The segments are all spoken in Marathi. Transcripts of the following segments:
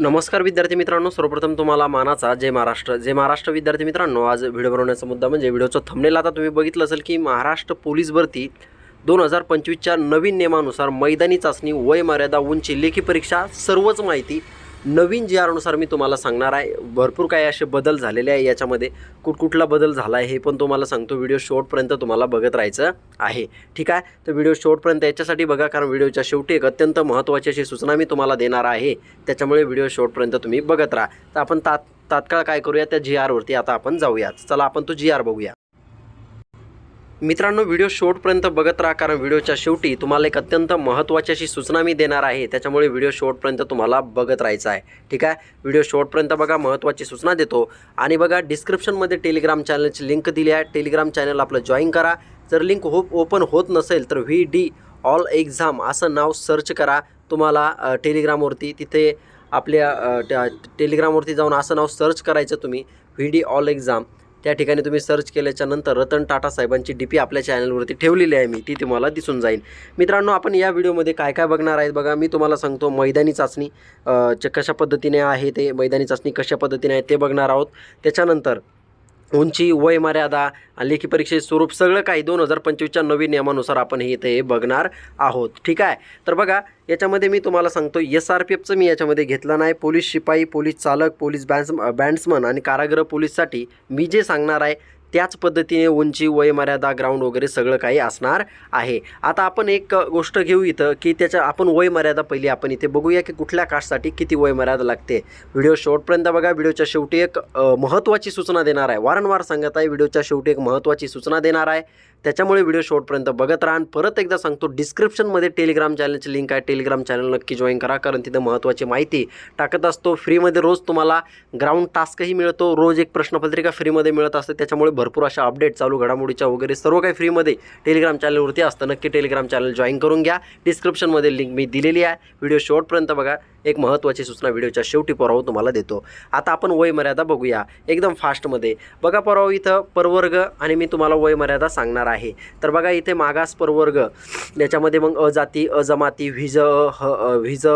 नमस्कार विद्यार्थी मित्रांनो सर्वप्रथम तुम्हाला मानाचा जय महाराष्ट्र. जय महाराष्ट्र विद्यार्थी मित्रांनो आज व्हिडिओ बनवण्याचा मुद्दा म्हणजे व्हिडिओचं थंबनेल आता तुम्ही बघितलं असेल की महाराष्ट्र पोलीस भरती दोन हजार पंचवीसच्या नवीन नियमानुसार मैदानी चाचणी वय मर्यादा उंची लेखी परीक्षा सर्वच माहिती नवीन जी आरनुसार मी तुम्हाला सांगणार आहे भरपूर काही असे बदल झालेले आहे याच्यामध्ये. कुठकुठला बदल झाला आहे हे पण तुम्हाला सांगतो. व्हिडिओ शेवटपर्यंत तुम्हाला बघत राहायचं आहे. ठीक आहे? तर व्हिडिओ शेवटपर्यंत याच्यासाठी बघा कारण व्हिडिओच्या शेवटी एक अत्यंत महत्त्वाची अशी सूचना मी तुम्हाला देणार आहे. त्याच्यामुळे व्हिडिओ शेवटपर्यंत तुम्ही बघत राहा. तर आपण तात तात्काळ काय करूया? त्या जी आरवरती आता आपण जाऊयात. चला आपण तो जी आर बघूया. मित्रांनो व्हिडिओ शेवटपर्यंत बघत राहा कारण व्हिडिओच्या शेवटी तुम्हाला एक अत्यंत महत्त्वाची अशी सूचना मी देणार आहे. त्याच्यामुळे व्हिडिओ शेवटपर्यंत तुम्हाला बघत राहायचं आहे. ठीक आहे? व्हिडिओ शेवटपर्यंत बघा महत्त्वाची सूचना देतो. आणि बघा डिस्क्रिप्शनमध्ये टेलिग्राम चॅनलची लिंक दिली आहे. टेलिग्राम चॅनल आपलं जॉईन करा. जर लिंक होप ओपन होत नसेल तर व्ही डी ऑल एक्झाम असं नाव सर्च करा. तुम्हाला टेलिग्रामवरती तिथे आपल्या टेलिग्रामवरती जाऊन असं नाव सर्च करायचं तुम्ही. V D all exam. त्या ठिकाणी तुम्ही सर्च केल्याच्यानंतर रतन टाटा साहेबांची डी पी आपल्या चॅनलवरती ठेवलेली आहे मी. ती तुम्हाला दिसून जाईल. मित्रांनो आपण या व्हिडिओमध्ये काय काय बघणार आहेत बघा. मी तुम्हाला सांगतो मैदानी चाचणी च कशा पद्धतीने आहे ते मैदानी चाचणी कशा पद्धतीने आहे ते बघणार आहोत. त्याच्यानंतर उंची वय मर्यादा लेखी परीक्षेचे स्वरूप सगळं काही दोन हजार पंचवीसच्या नवीन नियमानुसार आपण हे इथे बघणार आहोत. ठीक आहे? तर बघा याच्यामध्ये मी तुम्हाला सांगतो एस आर पी एफचं मी याच्यामध्ये घेतलं नाही. पोलीस शिपाई पोलीस चालक पोलीस बॅन्स बँड्समन आणि कारागृह पोलीससाठी मी जे सांगणार आहे त्याच पद्धतीने उंची वयमर्यादा ग्राउंड वगैरे सगळं काही असणार आहे. आता आपण एक गोष्ट घेऊ इथं की त्याच्या आपण वय मर्यादा पहिली आपण इथे बघूया की कुठल्या कास्टसाठी किती वयमर्यादा लागते. व्हिडिओ शेवटपर्यंत बघा व्हिडिओच्या शेवटी एक महत्त्वाची सूचना देणार आहे. वारंवार सांगत आहे व्हिडिओच्या शेवटी एक महत्त्वाची सूचना देणार आहे. त्याच्यामुळे व्हिडिओ शेवटपर्यंत बघत राहा. परत एकदा सांगतो डिस्क्रिप्शनमध्ये टेलिग्राम चॅनलची लिंक आहे. टेलिग्राम चॅनल नक्की जॉईन करा. कारण तिथं महत्त्वाची माहिती टाकत असतो. फ्रीमध्ये रोज तुम्हाला ग्राउंड टास्कही मिळतो. रोज एक प्रश्नपत्रिका फ्रीमध्ये मिळत असते. त्याच्यामुळे भरपूर अशा अपडेट चालू घडामोडीच्या वगैरे सर्व काही फ्रीमध्ये टेलिग्राम चॅनलवरती असतं. नक्की टेलिग्राम चॅनल जॉईन करून घ्या. डिस्क्रिप्शनमध्ये लिंक मी दिलेली आहे. व्हिडिओ शेवटपर्यंत बघा. एक महत्त्वाची सूचना व्हिडिओच्या शेवटी पराव तुम्हाला देतो. आता आपण वय मर्यादा बघूया. एकदम फास्टमध्ये बघा परवा इथं परवर्ग आणि मी तुम्हाला वय मर्यादा सांगणार आहे. तर बघा इथे मागास परवर्ग. याच्यामध्ये मग अजाती अजमाती व्हिज ह व्हिज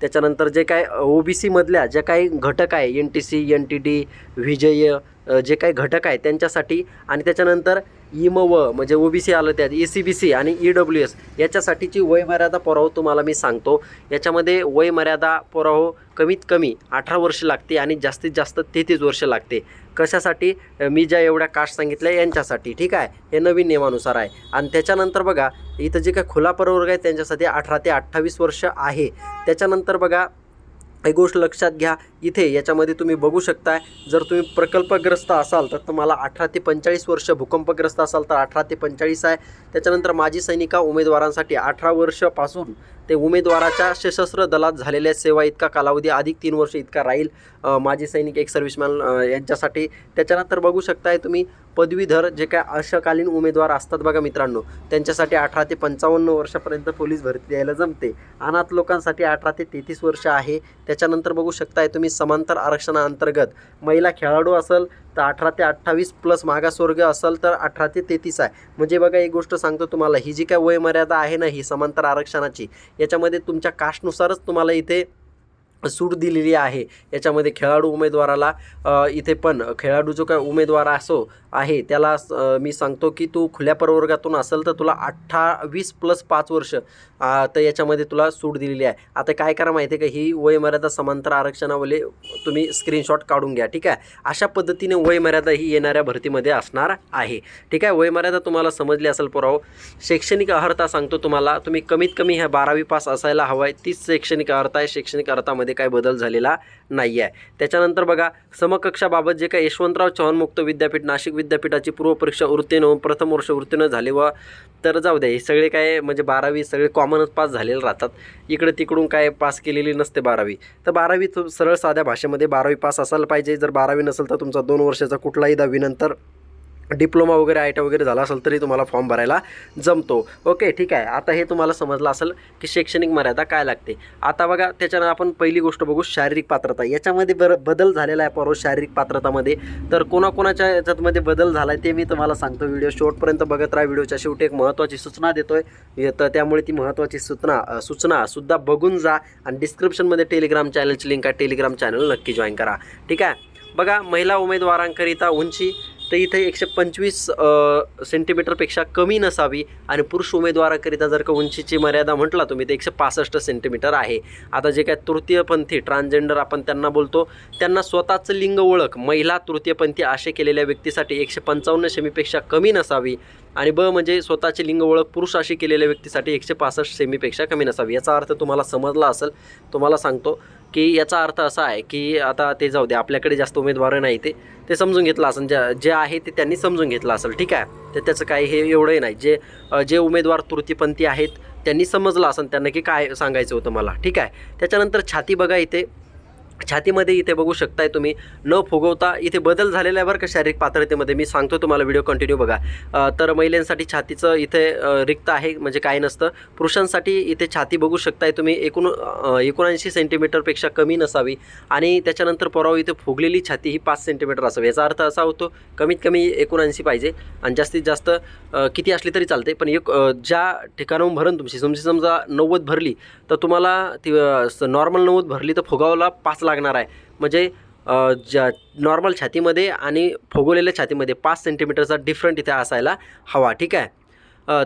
त्याच्यानंतर जे काय ओ बी सीमधल्या ज्या काही घटक आहे N T C N T D VJ जे काही घटक आहे त्यांच्यासाठी आणि त्याच्यानंतर इम व म्हणजे ओ बी सी आलं त्यात ई सी बी सी आणि ई डब्ल्यू एस याच्यासाठीची वयमर्यादा पुराव तुम्हाला मी सांगतो. याच्यामध्ये वयमर्यादा पुराव कमीत कमी अठरा वर्ष लागते आणि जास्तीत जास्त तेहतीस वर्ष लागते. कशासाठी? मी ज्या एवढ्या कास्ट सांगितल्या यांच्यासाठी ठीक आहे? हे नवीन नियमानुसार आहे. आणि त्याच्यानंतर बघा इथं जे काही खुला प्रवर्ग आहे त्यांच्यासाठी अठरा ते अठ्ठावीस वर्ष आहे. त्याच्यानंतर बघा एक गोष्ट लक्षात घ्या इथे याच्यामध्ये तुम्ही बघू शकताय जर तुम्ही प्रकल्पग्रस्त असाल तर तुम्हाला अठरा ते पंचेचाळीस वर्ष भूकंपग्रस्त असाल तर अठरा ते पंचेचाळीस आहे. त्याच्यानंतर माजी सैनिका उमेदवारांसाठी अठरा वर्षापासून ते उमेदवाराच्या सशस्त्र दलात झालेल्या सेवा इतका कालावधी अधिक तीन वर्ष इतका राहील माजी सैनिक एक सर्व्हिसमॅन यांच्यासाठी. त्याच्यानंतर बघू शकताय तुम्ही पदवीधर जे काय अशकालीन उमेदवार असतात बघा मित्रांनो त्यांच्यासाठी अठरा ते पंचावन्न वर्षापर्यंत पोलीस भरती द्यायला जमते. अनाथ लोकांसाठी अठरा ते तेहतीस वर्ष आहे. त्याच्यानंतर बघू शकताय तुम्ही समांतर आरक्षणाअंतर्गत महिला खेळाडू असेल तर अठरा ते अठ्ठावीस प्लस मागासवर्ग असेल तर अठरा ते तेहतीस आहे. म्हणजे बघा एक गोष्ट सांगतो तुम्हाला ही जी काय वयमर्यादा आहे ना ही समांतर आरक्षणाची याच्यामध्ये तुमच्या कास्टनुसारच तुम्हाला इथे सूट दिलेली आहे. याच्यामध्ये खेळाडू उमेदवाराला इथे पण खेळाडू जो काय उमेदवार असो आहे त्याला मी सांगतो की तू खुल्या प्रवर्गातून असेल तर तुला अठ्ठावीस प्लस पाच वर्ष तर याच्यामध्ये तुला सूट दिलेली आहे. आता काय करा माहिती आहे का? ही वयमर्यादा समांतर आरक्षणावले तुम्ही स्क्रीनशॉट काढून घ्या ठीक आहे? अशा पद्धतीने वयमर्यादा ही येणाऱ्या भरतीमध्ये असणार आहे. ठीक आहे? वयमर्यादा तुम्हाला समजली असेल पुराव. शैक्षणिक अर्हता सांगतो तुम्हाला. तुम्ही कमीत कमी ह्या बारावी पास असायला हवं आहे तीच शैक्षणिक अर्हता आहे. शैक्षणिक अर्हतामध्ये काय बदल झालेला नाही आहे त्याच्यानंतर बघा समकक्षाबाबत जे काय यशवंतराव चव्हाण मुक्त विद्यापीठ नाशिक विद्यापीठाची पूर्वपरीक्षा उत्तीर्ण होऊन प्रथम वर्ष उत्तीर्ण झाले व तर जाऊ द्या हे सगळे काय म्हणजे बारावी सगळे कॉमनच पास झालेले राहतात. इकडे तिकडून काय पास केलेली नसते बारावी. तर बारावी सरळ साध्या भाषेमध्ये बारावी पास असायला पाहिजे. जर बारावी नसेल तर तुमचा दोन वर्षाचा कुठलाही दहावीनंतर डिप्लोमा वगैरे आय टी वगैरे झाला असेल तरी तुम्हाला फॉर्म भरायला जमतो. ओके ठीक आहे. आता हे तुम्हाला समजलं असेल की शैक्षणिक मर्यादा काय लागते. आता बघा त्याच्यानं आपण पहिली गोष्ट बघू शारीरिक पात्रता. याच्यामध्ये बर बदल झालेला आहे परवा शारीरिक पात्रतामध्ये. तर कोणाकोणाच्या याच्यातमध्ये बदल झाला आहे ते मी तुम्हाला सांगतो व्हिडिओ. शेवटपर्यंत बघत राहा व्हिडिओच्या शेवटी एक महत्त्वाची सूचना देतो आहे तर त्यामुळे ती महत्त्वाची सूचना सूचनासुद्धा बघून जा. आणि डिस्क्रिप्शनमध्ये टेलिग्राम चॅनलची लिंक आहे. टेलिग्राम चॅनल नक्की जॉईन करा. ठीक आहे? बघा महिला उमेदवारांकरिता उंची तर इथे एकशे पंचवीस सेंटीमीटरपेक्षा कमी नसावी आणि पुरुष उमेदवाराकरिता जर का उंचीची मर्यादा म्हटला तुम्ही तर एकशे पासष्ट सेंटीमीटर आहे. आता जे काय तृतीयपंथी ट्रान्सजेंडर आपण त्यांना बोलतो त्यांना स्वतःचं लिंग ओळख महिला तृतीयपंथी असे केलेल्या व्यक्तीसाठी एकशे पंचावन्न सेमीपेक्षा कमी नसावी. आणि ब म्हणजे स्वतःची लिंग ओळख पुरुष अशी केलेल्या व्यक्तीसाठी एकशे पासष्ट सेमीपेक्षा कमी नसावी. याचा अर्थ तुम्हाला समजला असेल तुम्हाला सांगतो की याचा अर्थ असा आहे की आता ते जाऊ दे आपल्याकडे जास्त उमेदवार नाही ते. ते समजून घेतलं असेल ज्या जे आहे ते त्यांनी समजून घेतलं असेल ठीक आहे? तर त्याचं काही हे एवढंही नाही. जे जे उमेदवार तृतीपंथी आहेत त्यांनी समजलं असेल त्यांना की काय सांगायचं होतं मला ठीक आहे? त्याच्यानंतर छाती बघा इथे. छातीमध्ये इथे बघू शकताय तुम्ही. न फुगवता इथे बदल झालेला आहे बरं का शारीरिक पात्रतेमध्ये मी सांगतो तुम्हाला व्हिडिओ कंटिन्यू बघा. तर महिलांसाठी छातीचं इथे रिक्त आहे म्हणजे काय नसतं. पुरुषांसाठी इथे छाती बघू शकताय तुम्ही. एकूण एकोणऐंशी सेंटीमीटरपेक्षा कमी नसावी. आणि त्याच्यानंतर पराव इथे फुगलेली छाती ही पाच सेंटीमीटर असावी. याचा अर्थ असा होतो कमीत कमी एकोणऐंशी पाहिजे. आणि जास्तीत जास्त किती असली तरी चालते. पण एक ज्या ठिकाणाहून भरण तुमची तुमची समजा नव्वद भरली तर तुम्हाला ती नॉर्मल नव्वद भरली तर फुगावला पाच लागणार आहे. म्हणजे ज्या नॉर्मल छातीमध्ये आणि फुगवलेल्या छातीमध्ये पाच सेंटीमीटरचा डिफरंट इथे असायला हवा ठीक आहे?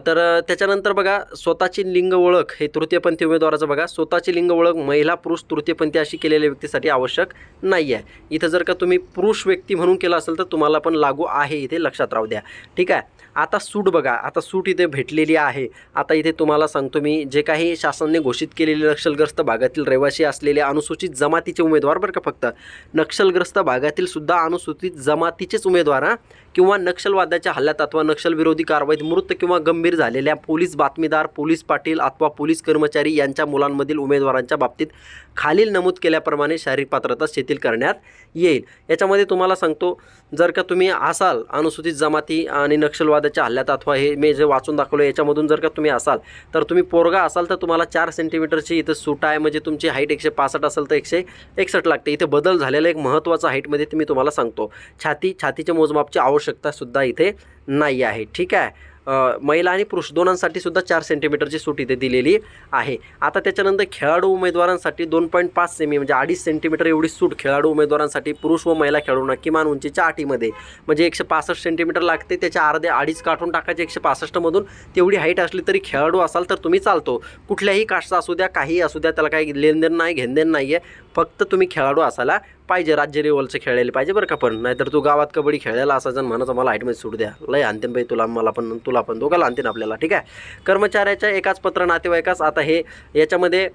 तर त्याच्यानंतर बघा स्वतःची लिंग ओळख हे तृतीयपंथी उमेदवाराचं बघा. स्वतःची लिंग ओळख महिला पुरुष तृतीयपंथी अशी केलेल्या व्यक्तीसाठी आवश्यक नाही आहे इथं जर का तुम्ही पुरुष व्यक्ती म्हणून केलं असेल तर तुम्हाला पण लागू आहे इथे लक्षात राहू द्या. ठीक आहे? आता सूट बघा. आता सूट इथे भेटलेली आहे. आता इथे तुम्हाला सांगतो मी जे काही शासनाने घोषित केलेले नक्षलग्रस्त भागातील रहिवासी असलेले अनुसूचित जमातीचे उमेदवार बरं का फक्त. नक्षलग्रस्त भागातील सुद्धा अनुसूचित जमातीचेच उमेदवार हां. किंवा नक्षलवाद्याच्या हल्ल्यात अथवा नक्षलविरोधी कारवाईत मृत किंवा गंभीर झालेल्या पोलीस बातमीदार पोलीस पाटील अथवा पोलीस कर्मचारी यांच्या मुलांमधील उमेदवारांच्या बाबतीत खालील नमूद केल्याप्रमाणे शारीरिक पात्रता शिथिल करण्यात येईल. याच्यामध्ये तुम्हाला सांगतो जर का तुम्ही असाल अनुसूचित जमाती आणि नक्षलवादाच्या हल्ल्यात अथवा हे मी जे वाचून दाखवलं याच्यामधून जर का तुम्ही असाल तर तुम्ही पोरगा असाल तर तुम्हाला चार सेंटीमीटरची इथं सूट आहे म्हणजे तुमची हाईट एकशे पासष्ट असेल तर एकशे एकसष्ट लागते. इथे बदल झालेला एक महत्त्वाचा हाईटमध्ये मी तुम्हाला सांगतो. छाती छातीच्या मोजमापची आवश्यकतासुद्धा इथे नाही आहे. ठीक आहे? महिला आणि पुरुष दोनांसाठी सुद्धा चार सेंटीमीटरची सूट इथे दिलेली आहे. आता त्याच्यानंतर खेळाडू उमेदवारांसाठी दोन पॉईंट पाच सेमी म्हणजे अडीच सेंटीमीटर एवढी सूट खेळाडू उमेदवारांसाठी पुरुष व महिला खेळाडूंना किमान उंचीच्या आठीमध्ये म्हणजे एकशे पासष्ट सेंटीमीटर लागते त्याच्या अर्धे अडीच काठून टाकायचे एकशे पासष्टमधून तेवढी हाईट असली तरी खेळाडू असाल तर तुम्ही चालतो. कुठल्याही कास्टचा असू द्या काही असू द्या त्याला काही लेनदेन नाही घेणदेण नाही आहे फक्त तुम्ही खेळाडू असायला पाहिजे राज्य लेवलचं खेळायला पाहिजे बरं का पण. नाहीतर तू गावात कबड्डी खेळायला असायचं आणि म्हणायचं मला हाईटमध्ये सूट द्या. लय आणते बाई तुला मला पण तुला पण दोघाला आणते आपल्याला ठीक आहे? कर्मचाऱ्याच्या एकाच पत्र नातेवाईकास आता हे याच्यामध्ये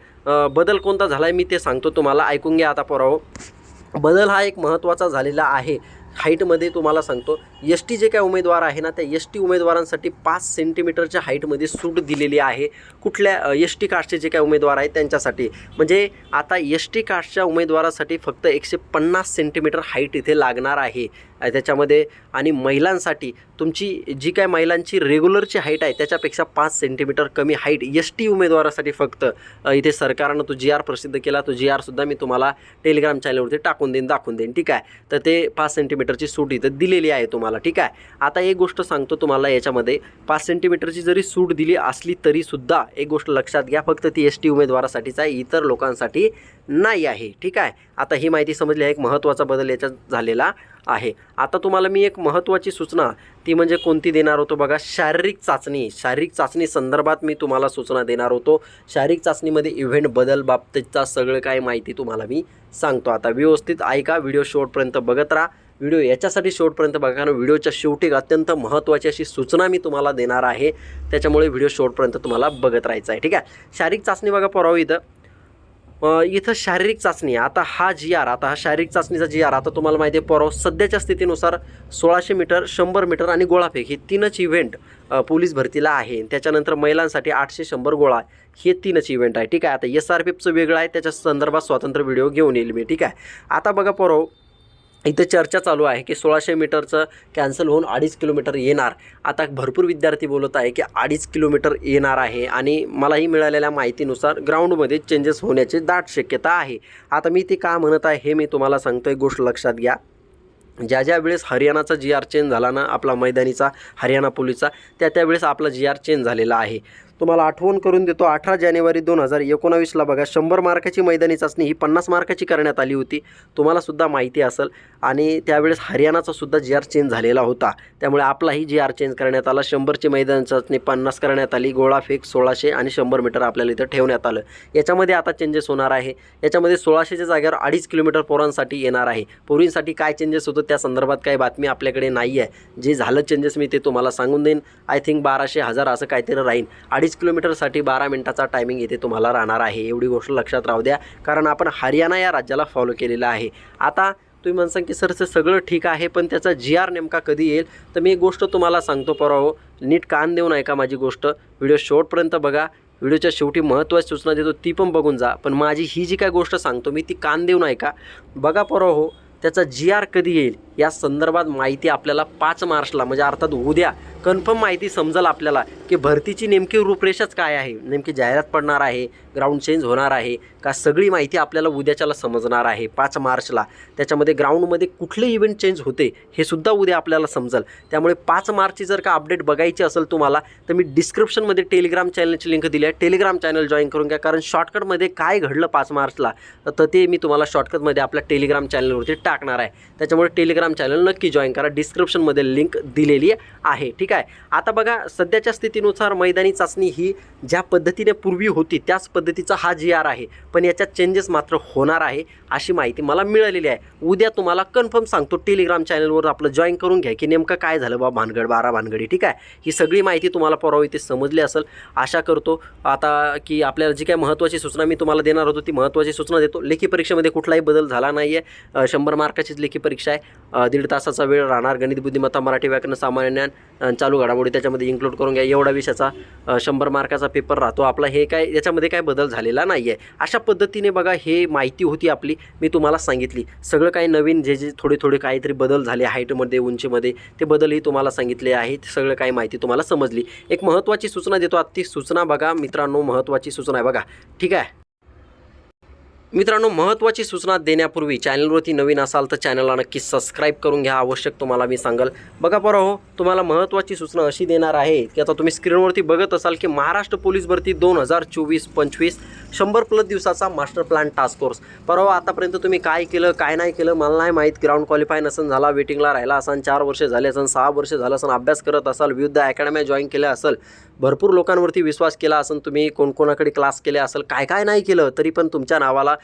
बदल कोणता झाला आहे मी ते सांगतो तुम्हाला ऐकून घ्या आता पोराव. बदल हा एक महत्त्वाचा झालेला आहे. हाईटमध्ये तुम्हाला सांगतो एस टी जे काय उमेदवार आहे ना त्या एस टी उमेदवारांसाठी पाच सेंटीमीटरच्या हाईटमध्ये सूट दिलेली आहे. कुठल्या एस टी कास्टचे जे काय उमेदवार आहेत त्यांच्यासाठी. म्हणजे आता एस टी कास्टच्या उमेदवारासाठी फक्त एकशे पन्नास सेंटीमीटर हाईट इथे लागणार आहे. त्याच्यामध्ये आणि महिलांसाठी तुमची जी काय महिलांची रेग्युलरची हाईट आहे त्याच्यापेक्षा पाच सेंटीमीटर कमी हाईट एस टी उमेदवारासाठी फक्त इथे सरकारनं तो जी आर प्रसिद्ध केला तो जी आरसुद्धा मी तुम्हाला टेलिग्राम चॅनलवरती टाकून देईन दाखवून देईन. ठीक आहे? तर ते पाच सेंटीमीटरची सूट इथं दिलेली आहे तुम्हाला. ठीक आहे? आता एक गोष्ट सांगतो तुम्हाला याच्यामध्ये. पाच सेंटीमीटरची जरी सूट दिली असली तरीसुद्धा एक गोष्ट लक्षात घ्या फक्त ती एस टी उमेदवारासाठीच आहे इतर लोकांसाठी नाही आहे. ठीक आहे? आता ही माहिती समजली आहे एक महत्त्वाचा बदल याच्यात झालेला. आहे. आता तुम्हाला मी एक महत्त्वाची सूचना ती म्हणजे कोणती देणार होतो बघा? शारीरिक चाचणी. शारीरिक चाचणी संदर्भात मी तुम्हाला सूचना देणार होतो. शारीरिक चाचणीमध्ये इव्हेंट बदल बाबतीतचा सगळं काय माहिती तुम्हाला मी सांगतो. आता व्यवस्थित ऐका व्हिडिओ शेवटपर्यंत बघत राहा. व्हिडिओ याच्यासाठी शेवटपर्यंत बघा कारण व्हिडिओच्या शेवटी एक अत्यंत महत्त्वाची अशी सूचना मी तुम्हाला देणार आहे. त्याच्यामुळे व्हिडिओ शेवटपर्यंत तुम्हाला बघत राहायचं आहे. ठीक आहे? शारीरिक चाचणी बघा परवा इथं. इथं शारीरिक चाचणी आता हा जी आर आता हा शारीरिक चाचणीचा जी आर आता तुम्हाला माहिती आहे परवा सध्याच्या स्थितीनुसार सोळाशे मीटर शंभर मीटर आणि गोळाफेक हे तीनच इव्हेंट पोलीस भरतीला आहे. त्याच्यानंतर महिलांसाठी आठशे शंभर गोळा हे तीनच इव्हेंट आहे. ठीक आहे? आता एस आर पी एफचं वेगळं आहे. त्याच्या संदर्भात स्वतंत्र व्हिडिओ घेऊन येईल मी. ठीक आहे? आता बघा पोराव इथं चर्चा चालू आहे की सोळाशे मीटरचं कॅन्सल होऊन अडीच किलोमीटर येणार. आता भरपूर विद्यार्थी बोलत आहे की अडीच किलोमीटर येणार आहे आणि मलाही मिळालेल्या माहितीनुसार ग्राउंडमध्ये चेंजेस होण्याची दाट शक्यता आहे. आता मी ते का म्हणत आहे हे मी तुम्हाला सांगतो एक गोष्ट लक्षात घ्या. ज्या ज्या वेळेस हरियाणाचा जी आर चेंज झाला ना आपला मैदानीचा हरियाणा पोलीसचा त्या त्यावेळेस आपला जी आर चेंज झालेला आहे. तुम्हाला आठवण करून देतो अठरा जानेवारी दोन हजार एकोणावीसला बघा शंभर मार्काची मैदानी चाचणी ही पन्नास मार्काची करण्यात आली होती. तुम्हालासुद्धा माहिती असेल. आणि त्यावेळेस हरियाणाचा सुद्धा जी आर चेंज झालेला होता. त्यामुळे आपलाही जी आर चेंज करण्यात आला. शंभरची मैदानी चाचणी पन्नास करण्यात आली. गोळा फेक सोळाशे आणि शंभर मीटर आपल्याला इथं ठेवण्यात आलं. याच्यामध्ये आता चेंजेस होणार आहे. याच्यामध्ये सोळाशेच्या जागेवर अडीच किलोमीटर पोरांसाठी येणार आहे. पोरींसाठी काय चेंजेस होतं त्या संदर्भात काही बातमी आपल्याकडे नाही आहे जे झालं चेंजेस मी ते तुम्हाला सांगून देईन. आय थिंक बाराशे हजार असं काहीतरी राहीन अडीच किलोमीटरसाठी बारा मिनिटाचा टायमिंग येथे तुम्हाला राहणार आहे. एवढी गोष्ट लक्षात राहू द्या कारण आपण हरियाणा या राज्याला फॉलो केलेलं आहे. आता तुम्ही म्हणसाल की सरचं सगळं ठीक आहे पण त्याचा जी आर नेमका कधी येईल? तर मी एक गोष्ट तुम्हाला सांगतो परवा हो. नीट कान देऊन ऐका माझी गोष्ट. व्हिडिओ शेवटपर्यंत बघा. व्हिडिओच्या शेवटी महत्त्वाची सूचना देतो ती पण बघून जा. पण माझी ही जी काय गोष्ट सांगतो मी ती कान देऊन ऐका. बघा परवा हो त्याचा जी आर कधी येईल? या संदर्भात माहिती आपल्याला पाच मार्चला म्हणजे अर्थात उद्या कन्फर्म माहिती समजेल आपल्याला की भरतीची नेमकी रूपरेषाच काय आहे नेमकी जाहिरात पडणार आहे ग्राउंड चेंज होणार आहे का सगळी माहिती आपल्याला उद्याच्याला समजणार आहे पाच मार्चला. त्याच्यामध्ये ग्राउंडमध्ये कुठले इव्हेंट चेंज होते हे सुद्धा उद्या आपल्याला समजेल. त्यामुळे पाच मार्चची जर का अपडेट बघायची असेल तुम्हाला तर मी डिस्क्रिप्शनमध्ये टेलिग्राम चॅनलची लिंक दिली आहे. टेलिग्राम चॅनल जॉईन करून घ्या कारण शॉर्टकटमध्ये काय घडलं पाच मार्चला तर ते मी तुम्हाला शॉर्टकटमध्ये आपल्या टेलिग्राम चॅनलवरती टाकणार आहे. त्याच्यामुळे टेलिग्राम चॅनल नक्की जॉईन करा. डिस्क्रिप्शनमध्ये लिंक दिलेली आहे. ठीक आहे? आता बघा सध्याच्या स्थितीनुसार मैदानी चाचणी ही ज्या पद्धतीने पूर्वी होती त्याच पद्धतीचा हा जी आर आहे. पण याच्यात चेंजेस मात्र होणार आहे अशी माहिती मला मिळालेली आहे. उद्या तुम्हाला कन्फर्म सांगतो टेलिग्राम चॅनलवर आपलं जॉईन करून घ्या की नेमकं काय झालं बा भानगड बारा भानगडी. ठीक आहे? ही सगळी माहिती तुम्हाला परवा इथे समजली असेल. आशा करतो आता की आपल्याला जी काय महत्त्वाची सूचना मी तुम्हाला देणार होतो ती महत्त्वाची सूचना देतो. लेखी परीक्षेमध्ये कुठलाही बदल झाला नाही आहे शंभर मार्काचीच लेखी परीक्षा आहे. दीड तासाचा वेळ राहणार. गणित बुद्धिमत्ता मराठी व्याकरण सामान्य ज्ञान चालू घडामोडी त्याच्यामध्ये इन्क्लूड करून घ्या. एवढा विषयाचा शंभर मार्काचा पेपर राहतो. आपला हे काय याच्यामध्ये काय बदल झालेला नाही आहे अशा पद्धतीने बघा हे माहिती होती आपली मी तुम्हाला सांगितली. सगळं काही नवीन जे जे थोडे थोडे काहीतरी बदल झाले हाईटमध्ये उंचीमध्ये ते बदलही तुम्हाला सांगितले आहेत. सगळं काही माहिती तुम्हाला समजली. एक महत्त्वाची सूचना देतो आता ती सूचना बघा मित्रांनो महत्त्वाची सूचना आहे बघा. ठीक आहे? मित्रांनो महत्त्वाची सूचना देण्यापूर्वी चॅनलवरती नवीन असाल तर चॅनलला नक्की सबस्क्राईब करून घ्या. आवश्यक तुम्हाला मी सांगाल. बघा बरं हो तुम्हाला महत्त्वाची सूचना अशी देणार आहे की आता तुम्ही स्क्रीनवरती बघत असाल की महाराष्ट्र पोलीस भरती दोन हजार चोवीस पंचवीस शंभर प्लस दिवसाचा मास्टर प्लॅन टास्क फोर्स. परवा हो, आतापर्यंत तुम्ही काय केलं काय नाही केलं मला नाही माहीत. ग्राउंड क्वालिफाय नसन झाला वेटिंगला राहिला असन चार वर्ष झाले असन सहा वर्ष झालं असन अभ्यास करत असाल विविध अकॅडम्या जॉईन केल्या असेल भरपूर लोकांवरती विश्वास केला असेल तुम्ही कोणकोणाकडे क्लास केले असेल काय काय नाही केलं तरी पण तुमच्या नावाला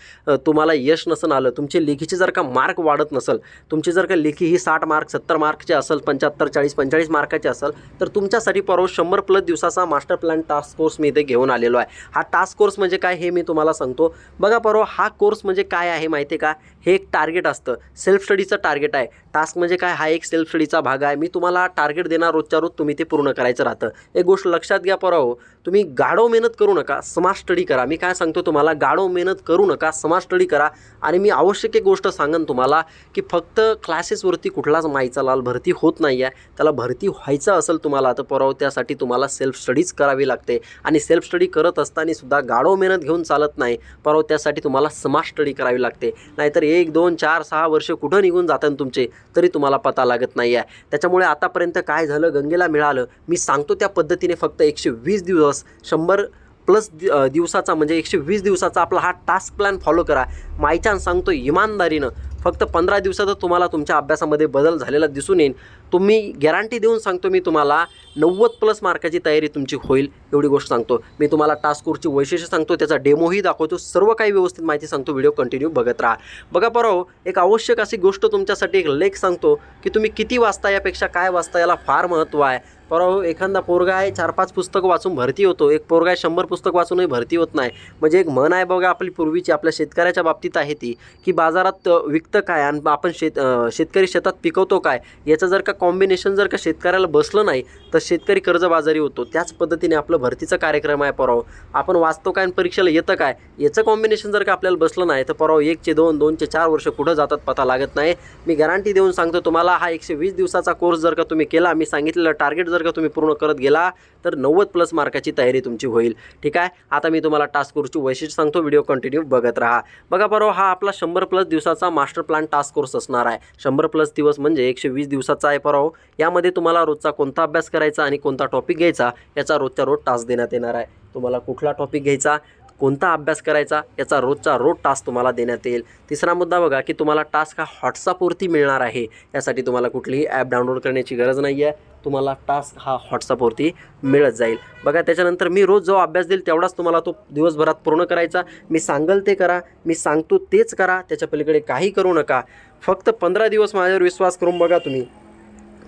तुम्हाला यश नसन आलं. तुमचे लेखीचे जर का मार्क वाढत नसेल तुमची जर का लेखी ही साठ मार्क सत्तर मार्कचे असेल पंच्याहत्तर चाळीस पंचेचाळीस मार्काचे असेल तर तुमच्यासाठी परवा शंभर प्लस दिवसाचा मास्टर प्लॅन टास्क कोर्स मी इथे घेऊन आलेलो आहे. हा टास्क कोर्स म्हणजे काय हे मी तुम्हाला सांगतो. बघा परवा हा कोर्स म्हणजे काय आहे माहिती आहे का? हे एक टार्गेट असतं. सेल्फ स्टडीचं टार्गेट आहे. टास्क म्हणजे काय? हा एक सेल्फ स्टडीचा भाग आहे. मी तुम्हाला टार्गेट देणार रोजच्या रोज तुम्ही ते पूर्ण करायचं राहतं. एक गोष्ट लक्षात घ्या परवा हो. तुम्ही गाढव मेहनत करू नका स्मार्ट स्टडी करा. मी काय सांगतो तुम्हाला? गाढव मेहनत करू नका स्मार्ट स्टडी करा. आणि मी आवश्यक एक गोष्ट सांगन तुम्हाला की फक्त क्लासेसवरती कुठलाच माहीचा लाल भरती होत नाही आहे त्याला भरती व्हायचं असेल तुम्हाला तर पराव हो, त्यासाठी तुम्हाला सेल्फ स्टडीज करावी लागते. आणि सेल्फ स्टडी करत असताना सुद्धा गाढव मेहनत घेऊन चालत नाही. पराव हो, त्यासाठी तुम्हाला स्मार्ट स्टडी करावी लागते. नाहीतर एक दोन चार सहा वर्ष कुठं निघून जातात तुमचे तरी तुम्हाला पता लागत नाही आहे त्याच्यामुळे आतापर्यंत काय झालं? गंगेला मिळालं. मी सांगतो त्या पद्धतीने फक्त एकशे वीस दिवस शंभर प्लस दिवसाचा म्हणजे एकशे वीस दिवसाचा आपला हा टास्क प्लॅन फॉलो करा. मायचान सांगतो इमानदारीनं. फक्त पंधरा दिवसातच तुम्हाला तुमच्या अभ्यासामध्ये बदल झालेला दिसून येईल तुम्ही गॅरंटी देऊन सांगतो मी तुम्हाला नव्वद प्लस मार्काची तयारी तुमची होईल एवढी गोष्ट सांगतो. मी तुम्हाला टास्क कोर्सची वैशिष्ट्य सांगतो त्याचा डेमोही दाखवतो सर्व काही व्यवस्थित माहिती सांगतो व्हिडिओ कंटिन्यू बघत राहा. बघा परवा एक आवश्यक अशी गोष्ट तुमच्यासाठी एक लेख सांगतो की तुम्ही किती वाचता यापेक्षा काय वाचता याला फार महत्त्व आहे. परवा एखादा पोरगा आहे चार पाच पुस्तकं वाचून भरती होतो. एक पोरगा आहे शंभर पुस्तक वाचूनही भरती होत नाही. म्हणजे एक म्हण आहे बघा आपली पूर्वीची आपल्या शेतकऱ्याच्या बाबतीत. आहे ती की बाजारात विकतं काय आणि आपण शेत शेतकरी शेतात पिकवतो काय याचं जर का कॉम्बिनेशन जर का शेतकऱ्याला बसलं नाही तर शेतकरी कर्जबाजारी होतो. त्याच पद्धतीने आपलं भरतीचा कार्यक्रम आहे परवा. आपण वाचतो काय आणि परीक्षेला येतं काय याचं कॉम्बिनेशन जर का आपल्याला बसलं नाही तर परवा एकचे दोन दोनचे चार वर्ष कुठं जातात पता लागत नाही. मी गॅरंटी देऊन सांगतो तुम्हाला हा एकशे वीस दिवसाचा कोर्स जर का तुम्ही केला मी सांगितलेलं टार्गेट जर का तुम्ही पूर्ण करत गेला तर नव्वद प्लस मार्काची तयारी तुमची होईल. ठीक आहे? आता मी तुम्हाला टास्क कोर्सची वैशिष्ट्य सांगतो व्हिडिओ कंटिन्यू बघत राहा. बघा बरोबर हा आपला शंभर प्लस दिवसाचा मास्टर प्लॅन टास्क कोर्स असणार आहे. शंभर प्लस दिवस म्हणजे एकशे वीस दिवसाचा आहे पराव. यामध्ये तुम्हाला रोजचा कोणता अभ्यास करायचा आणि कोणता टॉपिक घ्यायचा याचा रोजच्या रोज टास्क देण्यात येणार आहे. तुम्हाला कुठला टॉपिक घ्यायचा कोणता अभ्यास करायचा याचा रोजचा रोज टास्क तुम्हाला देण्यात येईल. तिसरा मुद्दा बघा की तुम्हाला टास्क हा व्हॉट्सअपवरती मिळणार आहे. यासाठी तुम्हाला कुठलीही ॲप डाउनलोड करण्याची गरज नाही आहे तुम्हाला टास्क हा व्हॉट्सअपवरती मिळत जाईल. बघा त्याच्यानंतर मी रोज जो अभ्यास देईल तेवढाच तुम्हाला तो दिवसभरात पूर्ण करायचा. मी सांगल ते करा मी सांगतो तेच करा त्याच्या पलीकडे काही करू नका. फक्त पंधरा दिवस माझ्यावर विश्वास करून बघा तुम्ही.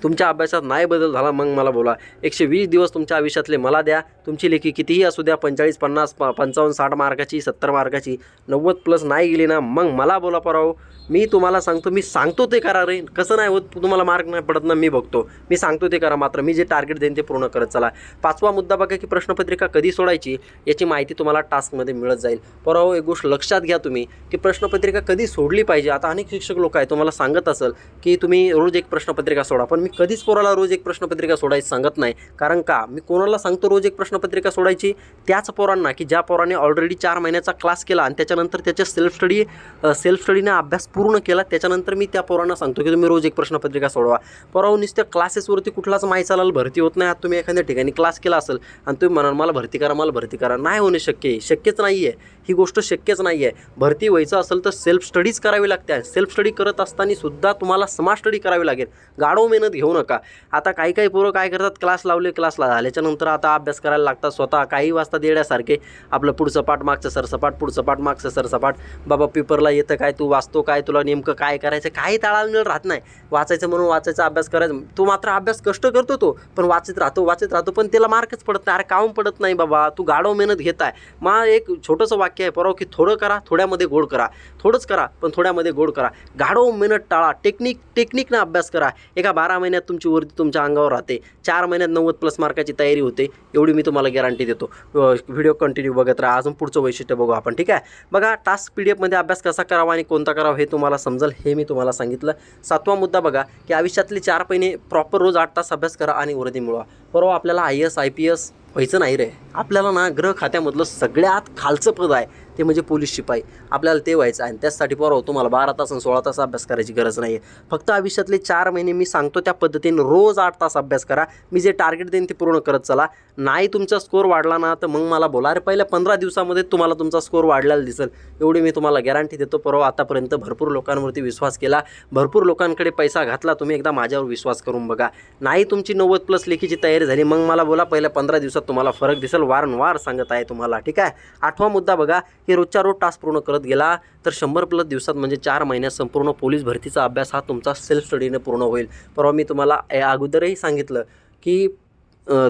तुमच्या अभ्यासात नाही बदल झाला मग मला बोला. एकशे वीस दिवस तुमच्या आयुष्यातले मला द्या. तुमची लेखी कितीही असू द्या पंचेचाळीस पन्नास प पंचावन्न साठ मार्काची सत्तर मार्काची नव्वद प्लस नाही गेली ना मग मला बोला पराव मी तुम्हाला सांगतो मी सांगतो ते करा रे. कसं नाही होत तुम्हाला मार्क नाही पडत ना मी बघतो. मी सांगतो ते करा मात्र. मी जे टार्गेट देईन ते पूर्ण करत चला. पाचवा मुद्दा बघा की प्रश्नपत्रिका कधी सोडायची याची माहिती तुम्हाला टास्कमध्ये मिळत जाईल. परवा एक गोष्ट लक्षात घ्या तुम्ही की प्रश्नपत्रिका कधी सोडली पाहिजे? आता अनेक शिक्षक लोक आहेत तुम्हाला सांगत असेल की तुम्ही रोज एक प्रश्नपत्रिका सोडा पण मी कधीच पोराला रोज एक प्रश्नपत्रिका सोडायची सांगत नाही. कारण का? मी कोणाला सांगतो रोज एक प्रश्नपत्रिका सोडायची? त्याच पोरांना की ज्या पोराने ऑलरेडी चार महिन्याचा क्लास केला आणि त्याच्यानंतर त्याच्या सेल्फ स्टडी सेल्फ स्टडीने अभ्यास पूर्ण केला त्याच्यानंतर मी त्या पोरांना सांगतो की तुम्ही रोज एक प्रश्नपत्रिका सोडवा. पोराव नुसत्या क्लासेसवरती कुठलाच माही चालाल भरती होत नाही. आता तुम्ही एखाद्या ठिकाणी क्लास केला असेल आणि तुम्ही म्हणाल मला भरती करा मला भरती करा. नाही होणे शक्य आहे. शक्यच नाही आहे ही गोष्ट शक्यच नाही आहे भरती व्हायचं असेल तर सेल्फ स्टडीज करावी लागते सेल्फ स्टडी करत असताना सुद्धा तुम्हाला समाज स्टडी करावी लागेल. गाढव मेहनत घेऊ नका. आता काही काही पोरं काय करतात? क्लास लावले क्लासला झाल्याच्यानंतर आता अभ्यास करायला लागतात स्वतः. काही वाजता देण्यासारखे. आपलं पुढचं पाठ मागचं सरसपाट पुढचं पाठ मागचं सरसपाट बाबा पेपरला येतं काय? तू वाचतो काय? तुला नेमकं काय करायचं काही ताळाळ राहत नाही. वाचायचं म्हणून वाचायचा अभ्यास करायचा. तो मात्र अभ्यास कष्ट करतो तो पण वाचत राहतो वाचत राहतो पण त्याला मार्कच पडत नाही. अरे काऊन पडत नाही बाबा? तू गाढव मेहनत घेत आहे मा एक छोटंसं वाक्य आहे परवा की थोडं करा थोड्यामध्ये गोड करा. थोडंच करा पण थोड्यामध्ये गोड करा. गाढव मेहनत टाळा. टेक्निक टेक्निकनं अभ्यास करा. एका बारा महिन्यात तुमची वरती तुमच्या अंगावर राहते. चार महिन्यात नव्वद प्लस मार्काची तयारी होते. एवढी मी तुम्हाला गॅरंटी देतो. व्हिडिओ कंटिन्यू बघत राहा. अजून पुढचं वैशिष्ट्य बघू आपण ठीक आहे? बघा टास्क पी डी एफमध्ये अभ्यास कसा करावा आणि कोणता करावा हे तुम्हाला तुम्हाला समजेल हे मी तुम्हाला सांगितलं. सातवा मुद्दा बघा की आयुष्यातले चार महिने प्रॉपर रोज आठ तास अभ्यास करा आणि वर्दी मिळवा. परवा आपल्याला I S I P S व्हायचं नाही रे. आपल्याला ना ग्रह खात्यामधलं सगळ्यात खालचं पद आहे. ते म्हणजे पोलीस शिपाई. आपल्याला ते व्हायचं आहे. आणि त्याचसाठी बरोबर तुम्हाला बारा तास आणि सोळा तास अभ्यास करायची गरज नाही आहे फक्त आयुष्यातले चार महिने मी सांगतो त्या पद्धतीने रोज आठ तास अभ्यास करा. मी जे टार्गेट देईन ते पूर्ण करत चला. नाही तुमचा स्कोअर वाढला ना तर मग मला बोला. अरे पहिल्या पंधरा दिवसामध्ये तुम्हाला तुमचा स्कोअर वाढलेला दिसेल. एवढी मी तुम्हाला गॅरंटी देतो. परवा आतापर्यंत भरपूर लोकांवरती विश्वास केला. भरपूर लोकांकडे पैसा घातला. तुम्ही एकदा माझ्यावर विश्वास करून बघा. नाही तुमची नव्वद प्लस लेखीची तयारी झाली मग मला बोला. पहिल्या पंधरा दिवसात तुम्हाला फरक दिसेल. वारंवार सांगत आहे तुम्हाला. ठीक आहे? आठवा मुद्दा बघा. की रोजच्या रोज टास्क पूर्ण करत गेला तर शंभर प्लस दिवसात म्हणजे चार महिन्यात संपूर्ण पोलीस भरतीचा अभ्यास हा तुमचा सेल्फ स्टडीने पूर्ण होईल. परवा मी तुम्हाला या अगोदरही सांगितलं की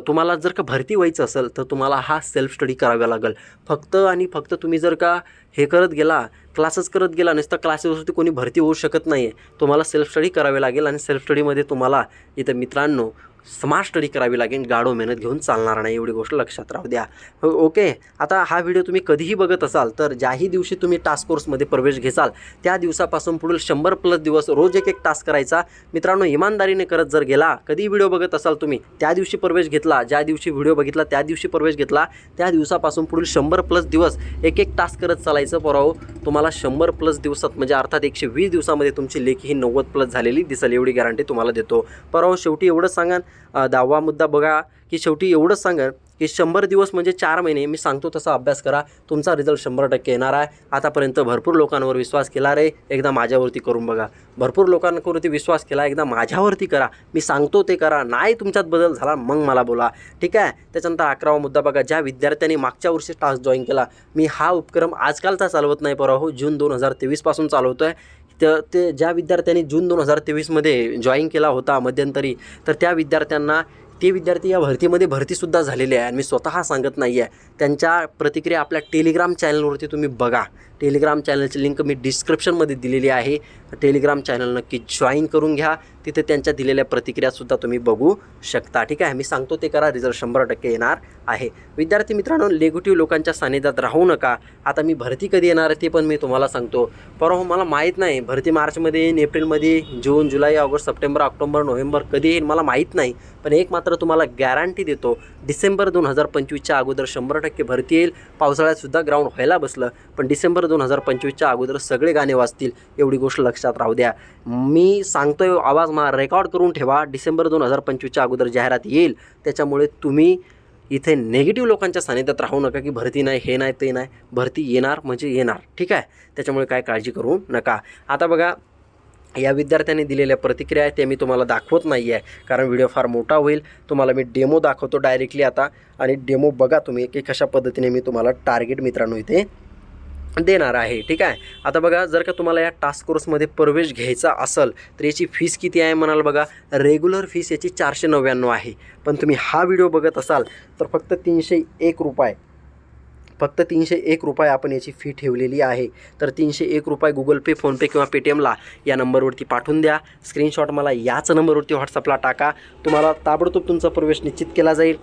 तुम्हाला जर का भरती व्हायचं असेल तर तुम्हाला हा सेल्फ स्टडी करावा लागेल. फक्त आणि फक्त तुम्ही जर का हे करत गेला क्लासेस करत गेला नुसतं क्लासेसवरती कोणी भरती होऊ शकत नाही आहे तुम्हाला सेल्फ स्टडी करावे लागेल आणि सेल्फ स्टडीमध्ये तुम्हाला इथं मित्रांनो स्मार्ट स्टडी करावी लागेल गाढो मेहनत घेऊन चालणार नाही एवढी गोष्ट लक्षात राहू द्या. हो, ओके. आता हा व्हिडिओ तुम्ही कधीही बघत असाल तर ज्याही दिवशी तुम्ही टास्क कोर्समध्ये प्रवेश घेसाल त्या दिवसापासून पुढील शंभर प्लस दिवस रोज एक एक टास्क करायचा. मित्रांनो इमानदारीने करत जर गेला कधी व्हिडिओ बघत असाल तुम्ही त्या दिवशी प्रवेश घेतला ज्या दिवशी व्हिडिओ बघितला त्या दिवशी प्रवेश घेतला त्या दिवसापासून पुढील शंभर प्लस दिवस एक एक टास्क करत चालायचं पराव तुम्हाला शंभर प्लस दिवसात म्हणजे अर्थात एकशे वीस दिवसामध्ये तुमची लेखी ही नव्वद प्लस झालेली दिसेल एवढी गॅरंटी तुम्हाला देतो. पराव शेवटी एवढंच सांगा दहावा मुद्दा बघा की शेवटी एवढंच सांगा की शंभर दिवस म्हणजे चार महिने मी सांगतो तसा अभ्यास करा. तुमचा रिझल्ट शंभर टक्के येणार आहे. आतापर्यंत भरपूर लोकांवर विश्वास केला रे. एकदा माझ्यावरती करून बघा. भरपूर लोकांवरती विश्वास केला एकदा माझ्यावरती करा. मी सांगतो ते करा. नाही तुमच्यात बदल झाला मग मला बोला. ठीक आहे? त्याच्यानंतर अकरावा मुद्दा बघा. ज्या विद्यार्थ्यांनी मागच्या वर्षी टास्क जॉईन केला मी हा उपक्रम आजकालचा चालवत नाही परवा हो जून दोन हजार तेवीसपासून चालवतो आहे तर ते ज्या विद्यार्थ्यांनी जून दोन हजार तेवीसमध्ये जॉईन केला होता मध्यंतरी तर त्या विद्यार्थ्यांना ते विद्यार्थी या भरतीमध्ये भरतीसुद्धा झालेले आहे. आणि मी स्वतः सांगत नाही आहे त्यांच्या प्रतिक्रिया आपल्या टेलिग्राम चॅनलवरती तुम्ही बघा. टेलिग्राम चॅनलची लिंक मी डिस्क्रिप्शनमध्ये दिलेली आहे. टेलिग्राम चॅनल नक्की जॉईन करून घ्या. तिथे त्यांच्या दिलेल्या प्रतिक्रियासुद्धा तुम्ही बघू शकता. ठीक आहे? मी सांगतो ते करा. रिझल्ट शंभर टक्के येणार आहे. विद्यार्थी मित्रांनो निगेटिव्ह लोकांच्या सानिध्यात राहू नका. आता मी भरती कधी येणार आहे ते पण मी तुम्हाला सांगतो. परवा मला माहीत नाही. भरती मार्चमध्ये येईन एप्रिलमध्ये June July August September October November कधी येईल मला माहीत नाही. पण एक मात्र तुम्हाला गॅरंटी देतो डिसेंबर दोन हजार पंचवीसच्या अगोदर शंभर टक्के भरती येईल. पावसाळ्यातसुद्धा ग्राउंड व्हायला बसलं पण डिसेंबर दोन हजार पंचवीसच्या अगोदर सगळे गाणे वाजतील. एवढी गोष्ट लक्षात राहू द्या. मी सांगतोय आवाज मा रेकॉर्ड करून ठेवा. डिसेंबर दोन हजार पंचवीसच्या अगोदर जाहिरात येईल. त्याच्यामुळे तुम्ही इथे नेगेटिव्ह लोकांच्या सानिध्यात राहू नका की भरती नाही हे नाही ते नाही. भरती येणार म्हणजे येणार. ठीक आहे? त्याच्यामुळे काय काळजी करू नका. आता बघा या विद्यार्थ्यांनी दिलेल्या प्रतिक्रिया आहेत त्या मी तुम्हाला दाखवत नाही आहे कारण व्हिडिओ फार मोठा होईल. तुम्हाला मी डेमो दाखवतो डायरेक्टली आता. आणि डेमो बघा तुम्ही की कशा पद्धतीने मी तुम्हाला टार्गेट मित्रांनो इथे देणार आहे ठीक आहे? आता बघा जर का तुम्हाला या टास्क कोर्समध्ये प्रवेश घ्यायचा असेल तर याची फीस किती आहे म्हणाल बघा? रेग्युलर फीस याची चारशे नव्याण्णव आहे. पण तुम्ही हा व्हिडिओ बघत असाल तर फक्त तीनशे एक रुपये फक्त तीनशे एक रुपये आपण याची फी ठेवलेली आहे. तर तीनशे एक रुपये गुगल पे फोनपे किंवा पेटीएमला या नंबरवरती पाठवून द्या. स्क्रीनशॉट मला याच नंबरवरती व्हॉट्सअपला टाका. तुम्हाला ताबडतोब तुमचा प्रवेश निश्चित केला जाईल.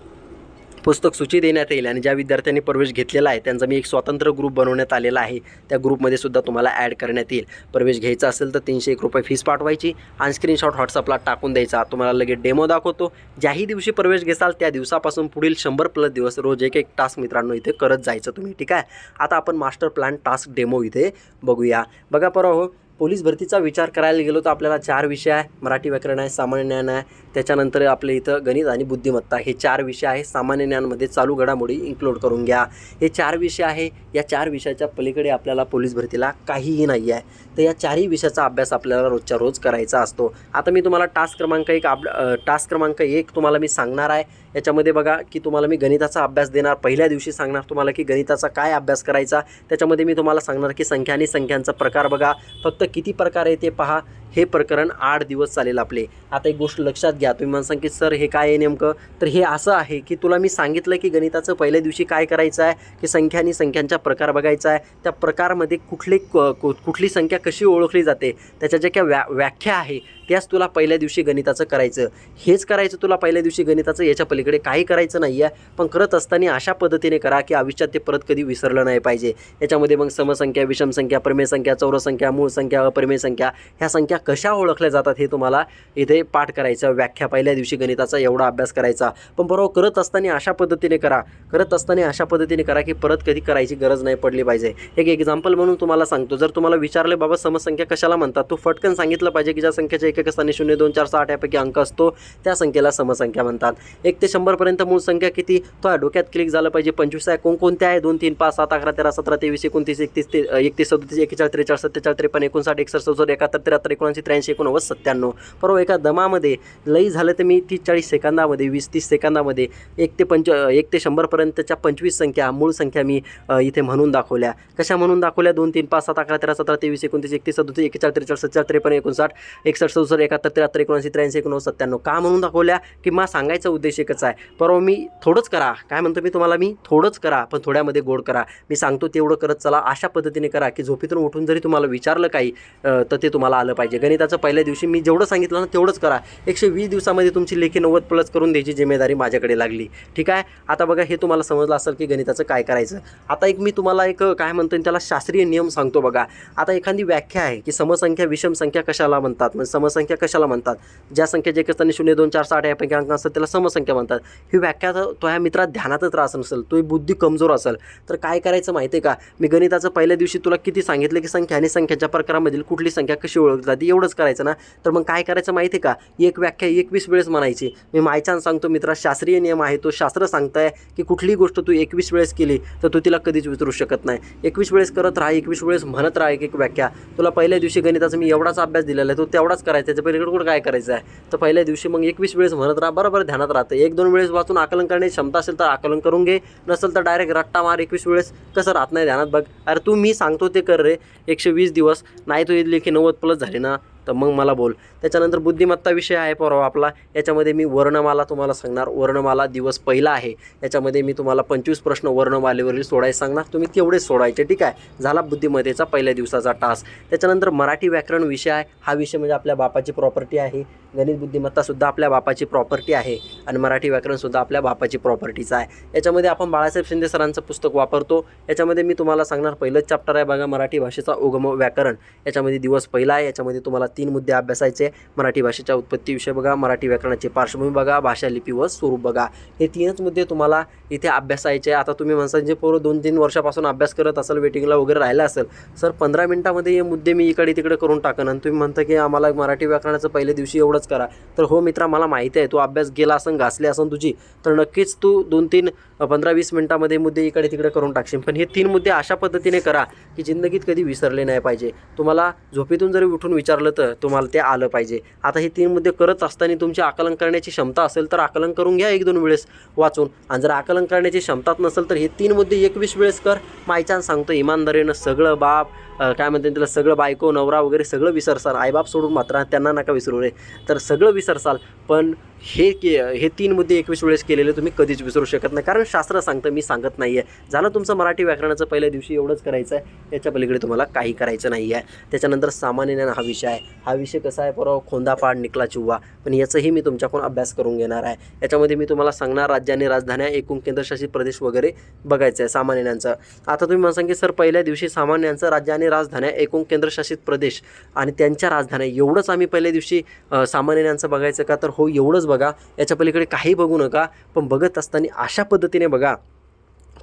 पुस्तक सूची देण्यात येईल आणि ज्या विद्यार्थ्यांनी प्रवेश घेतलेला आहे त्यांचा मी एक स्वतंत्र ग्रुप बनवण्यात आलेला आहे. त्या ग्रुपमध्ये सुद्धा तुम्हाला ॲड करण्यात येईल. प्रवेश घ्यायचा असेल तर तीनशे एक रुपये फीस पाठवायची. आणि स्क्रीनशॉट व्हॉट्सअपला टाकून द्यायचा. तुम्हाला लगेच डेमो दाखवतो. ज्याही दिवशी प्रवेश घेसाल त्या दिवसापासून पुढील शंभर प्लस दिवस रोज एक एक टास्क मित्रांनो इथे करत जायचं तुम्ही. ठीक आहे? आता आपण मास्टर प्लॅन टास्क डेमो इथे बघूया. बघा परवा हो पोलीस भरतीचा विचार करायला गेलो तर आपल्याला चार विषय आहे. मराठी व्याकरण आहे सामान्य ज्ञान आहे. त्याच्यानंतर आपल्या इथं गणित आणि बुद्धिमत्ता हे चार विषय आहे. सामान्य ज्ञानमध्ये चालू घडामोडी इन्क्लूड करून घ्या. हे चार विषय आहे. या चार विषयाच्या पलीकडे आपल्याला पोलीस भरतीला काहीही नाही आहे. तर या चारही विषयाचा अभ्यास आपल्याला रोजच्या रोज करायचा असतो. आता मी तुम्हाला टास्क क्रमांक एक आप टास्क क्रमांक एक तुम्हाला मी सांगणार आहे. याच्यामध्ये बघा की तुम्हाला मी गणिताचा अभ्यास देणार. पहिल्या दिवशी सांगणार तुम्हाला की गणिताचा काय अभ्यास करायचा. त्याच्यामध्ये मी तुम्हाला सांगणार की संख्या आणि संख्यांचा प्रकार बघा. फक्त किती प्रकार आहे ते पहा. हे प्रकरण आठ दिवस चालेल आपले. आता एक गोष्ट लक्षात घ्या. तुम्ही म्हणसाल की सर हे काय आहे नेमकं? तर हे असं आहे की तुला मी सांगितलं की गणिताचं पहिल्या दिवशी काय करायचं आहे की संख्या आणि संख्यांचा प्रकार बघायचा आहे. त्या प्रकारमध्ये कुठले क- कुठली संख्या कशी ओळखली जाते त्याच्या ज्या काय व्या व्याख्या आहे त्याच तुला पहिल्या दिवशी गणिताचं करायचं. हेच करायचं तुला पहिल्या दिवशी गणिताचं याच्या पलीकडे काही करायचं नाही आहे पण करत असताना अशा पद्धतीने करा की आयुष्यात ते परत कधी विसरलं नाही पाहिजे. याच्यामध्ये मग समसंख्या विषमसंख्या परिमेय संख्या चौरसंख्या मूळ संख्या अप्रमेय संख्या ह्या संख्या कशा ओळखल्या जातात हे तुम्हाला इथे पाठ करायचं व्याख्या पहिल्या दिवशी गणिताचा एवढा अभ्यास करायचा. पण बरोबर करत असताना अशा पद्धतीने करा. करत असताना अशा पद्धतीने करा की परत कधी करायची गरज नाही पडली पाहिजे. एक एक्झाम्पल म्हणून तुम्हाला सांगतो. जर तुम्हाला विचारले बाबा समसंख्या कशाला म्हणतात? तो फटकन सांगितलं पाहिजे की ज्या संख्येच्या एक एक स्थानी शून्य दोन चार सहा आठ यापैकी अंक असतो त्या संख्येला समसंख्या म्हणतात. एक ते शंभरपर्यंत मूळ संख्या किती? तो डोक्यात क्लिक झालं पाहिजे. पंचवीस आहे. कोणकोणत्या आहे? दोन तीन पाच सात अकरा तेरा सतरा तेवीस एकोणतीस एकतीस ते एकतीस सदतीस एकेचाळीस त्रेचाळीस सत्तेचाळीस त्रेपन्न एकोणसाठ एकसष्ट चौसष्ट एकाहत्तर त्र्याहत्तर एकोणऐंशी त्र्याऐंशी एकोणनव्वद सत्त्याण्णव. परवा एका दमामध्ये लई झालं तर मी तीस चाळीस सेकंदामध्ये वीस तीस सेकंदामध्ये एक ते पंच एक ते शंभरपर्यंतच्या पंचवीस संख्या मूळ संख्या मी इथे म्हणून दाखवल्या. कशा म्हणून दाखवल्या? दोन तीन पाच सात अकरा तेरा सतरा तेवीस एकोणतीस एकतीस सदतीस एकेचाळीस त्रेचाळ सत्तेचाळीस त्रेपन्न एकोणसाठ एकसष्ट चौसष्ट एकाहत्तर त्र्याहत्तर एकोणऐंशी त्र्याऐंशी एकोणनव्वद सत्त्याण्णव. का म्हणून दाखवल्या? की मा सांगायचा उद्देश एकच आहे. परवा मी थोडंच करा. काय म्हणतो मी तुम्हाला? मी थोडंच करा पण थोड्यामध्ये गोड करा. मी सांगतो तेवढं करत चला. अशा पद्धतीने करा की झोपेतून उठून जरी तुम्हाला विचारलं काही तर ते तुम्हाला आलं पाहिजे. गणिताचं पहिल्या दिवशी मी जेवढं सांगितलं ना तेवढंच करा. एकशे वीस दिवसामध्ये तुमची लेखी नव्वद प्लस करून द्यायची जिम्मेदारी माझ्याकडे लागली. ठीक आहे? आता बघा हे तुम्हाला समजलं असेल की गणिताचं काय करायचं. आता एक मी तुम्हाला एक काय म्हणतो त्याला शास्त्रीय नियम सांगतो बघा. आता एखादी व्याख्या आहे की समसंख्या विषम संख्या कशाला म्हणतात? म्हणजे समसंख्या कशाला म्हणतात? ज्या संख्या जे कसताना शून्य दोन चार साठ यापैकी अंक असतात त्याला समसंख्या म्हणतात. ही व्याख्या तर तो ह्या मित्रात ध्यानातच त्रास नसेल तो बुद्धी कमजोर असेल. तर काय करायचं माहिती आहे का? मी गणिताचं पहिल्या दिवशी तुला किती सांगितलं की संख्या आणि संख्याच्या प्रकारामधील कुठली संख्या कशी ओळखली जाते? एवढंच करायचं ना? तर मग काय करायचं माहिती आहे का? एक व्याख्या एकवीस वेळेस म्हणायची. मी मायचान सांगतो मित्रा शास्त्रीय नियम आहे तो शास्त्र सांगताय की कुठलीही गोष्ट तू एकवीस वेळेस केली तर तू तिला कधीच विसरू शकत नाही. एकवीस वेळेस करत राहा एकवीस वेळेस म्हणत राहा एक एक व्याख्या. तुला पहिल्या दिवशी गणिताचा मी एवढाच अभ्यास दिलेला आहे तो तेवढाच करायचा त्याच्या तर कुठं काय करायचं आहे? तर पहिल्या दिवशी मग एकवीस वेळेस म्हणत राहा बरोबर ध्यानात राहतं एक दोन वेळेस वाचून आकलन करण्याची क्षमता असेल तर आकलन करून घे. नसेल तर डायरेक्ट रट्टा मार एकवीस वेळेस. कसं राहत नाही ध्यानात बघ. अरे तू मी सांगतो ते कर रे. एकशे वीस दिवस. नाही तो लेखी नव्वद प्लस झाले ना. तर मग मला बोल. त्याच्यानंतर बुद्धिमत्ता विषय आहे परवा आपला. याच्यामध्ये मी वर्णमाला तुम्हाला सांगणार. वर्णमाला दिवस पहिला आहे. याच्यामध्ये मी तुम्हाला पंचवीस प्रश्न वर्णमालेवरील सोडायला सांगणार. तुम्ही तेवढेच सोडायचे ठीक आहे? झाला बुद्धिमत्तेचा पहिल्या दिवसाचा टास्क त्याच्यानंतर मराठी व्याकरण विषय आहे. हा विषय म्हणजे आपल्या बापाची प्रॉपर्टी आहे. गणित बुद्धिमत्तासुद्धा आपल्या बापाची प्रॉपर्टी आहे. आणि मराठी व्याकरणसुद्धा आपल्या बापाची प्रॉपर्टीचा आहे. याच्यामध्ये आपण बाळासाहेब शिंदे सरांचं पुस्तक वापरतो. याच्यामध्ये मी तुम्हाला सांगणार पहिलंच चॅप्टर आहे बघा मराठी भाषेचा उगम व्याकरण. याच्यामध्ये दिवस पहिला आहे. याच्यामध्ये तुम्हाला तीन मुद्दे अभ्यासायचे. मराठी भाषेच्या उत्पत्तीविषयी बघा मराठी व्याकरणाची पार्श्वभूमी बघा भाषा लिपी व स्वरूप बघा. हे तीनच मुद्दे तुम्हाला इथे अभ्यासायचे. आता तुम्ही म्हणसाल जे पोरं दोन तीन वर्षापासून अभ्यास करत असाल वेटिंगला वगैरे राहिला असेल सर पंधरा मिनिटामध्ये हे मुद्दे मी इकडे तिकडे करून टाकन. आणि तुम्ही म्हणता की आम्हाला मराठी व्याकरणाचं पहिल्या दिवशी एवढंच करा. तर हो मित्रा मला माहिती आहे तू अभ्यास गेला असन घासले असन तुझी तर नक्कीच तू दोन तीन पंधरा वीस मिनटामध्ये मुद्दे इकडे तिकडे करून टाकशील. पण हे तीन मुद्दे अशा पद्धतीने करा की जिंदगीत कधी विसरले नाही पाहिजे. तुम्हाला झोपेतून जरी उठून विचारलं तर तुम्हाला ते आलं पाहिजे. आता हे तीन मुद्दे करत असताना तुमची आकलन करण्याची क्षमता असेल तर आकलन करून घ्या एक दोन वेळेस वाचून. आणि जर आकलन करण्याची क्षमताच नसेल तर हे तीन मुद्दे एकवीस वेळेस कर. मायच्यान सांगतो इमानदारीनं सगळं बाप काय म्हणते त्याला सगळं बायको नवरा वगैरे सगळं विसरसाल. आईबाप सोडून मात्र त्यांना नका विसरू रे. तर सगळं विसरसाल. पण हे के हे तीन मुद्दे एकवीस वेळेस केलेले तुम्ही कधीच विसरू शकत नाही. कारण शास्त्र सांगतं मी सांगत नाही आहे झालं तुमचं मराठी व्याकरणाचं पहिल्या दिवशी एवढंच करायचं आहे याच्या पलीकडे तुम्हाला काही करायचं नाही आहे त्याच्यानंतर सामान्य ज्ञान हा विषय आहे. हा विषय कसा आहे? परवा खोंदापाड निकला चिव्वा पण याचंही मी तुमच्याकडून अभ्यास करून घेणार आहे. याच्यामध्ये मी तुम्हाला सांगणार राज्य आणि राजधान्या एकूण केंद्रशासित प्रदेश वगैरे बघायचं आहे सामान्यांचं आता तुम्ही मला सांगितलं सर पहिल्या दिवशी सामान्यांचं राज्य आणि राजधान्या एकूण केंद्रशासित प्रदेश आणि त्यांच्या राजधान्या एवढंच आम्ही पहिल्या दिवशी सामान्यांचं बघायचं का? तर हो एवढंच बघा. याच्या पलीकडे काही बघू नका. पण बघत असताना अशा पद्धतीने बघा.